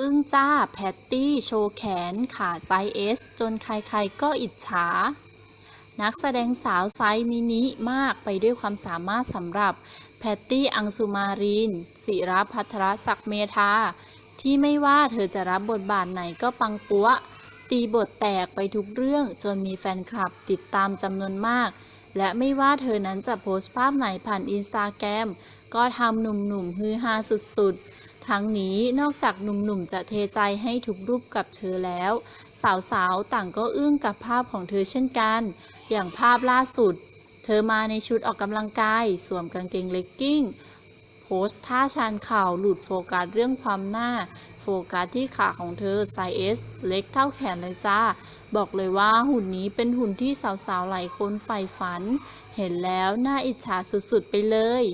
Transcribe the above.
อึ้งจ้า แพตตี้ โชว์แขนขาไซส์เอสจนใครๆก็อิจฉา นักแสดงสาวไซส์มินิมากไปด้วยความสามารถสำหรับ แพตตี้ อังสุมารินศิรพัทรศักดิ์เมธา ที่ไม่ว่าเธอจะรับบทบาทไหนก็ปังปัวตีบทแตกไปทุกเรื่องจนมีแฟนคลับติดตามจำนวนมาก และไม่ว่าเธอนั้นจะโพสต์ภาพไหนผ่านอินสตาแกรมก็ทำหนุ่มๆฮือฮาสุดๆ ทั้งนี้นอกจากหนุ่มๆจะเทใจให้ทุกรูปกับเธอแล้ว สาวๆต่างก็อึ้งกับภาพของเธอเช่นกัน อย่างภาพล่าสุด เธอมาในชุดออกกำลังกาย สวมกางเกงเลกกิ้งโพสท่าชานเข่าหลุดโฟกัสเรื่องความหน้า โฟกัสที่ขาของเธอไซส์เอสเล็กเท่าแขนเลยจ้า บอกเลยว่าหุ่นนี้เป็นหุ่นที่สาวๆหลายคนใฝ่ฝัน เห็นแล้วน่าอิจฉาสุดๆไปเลย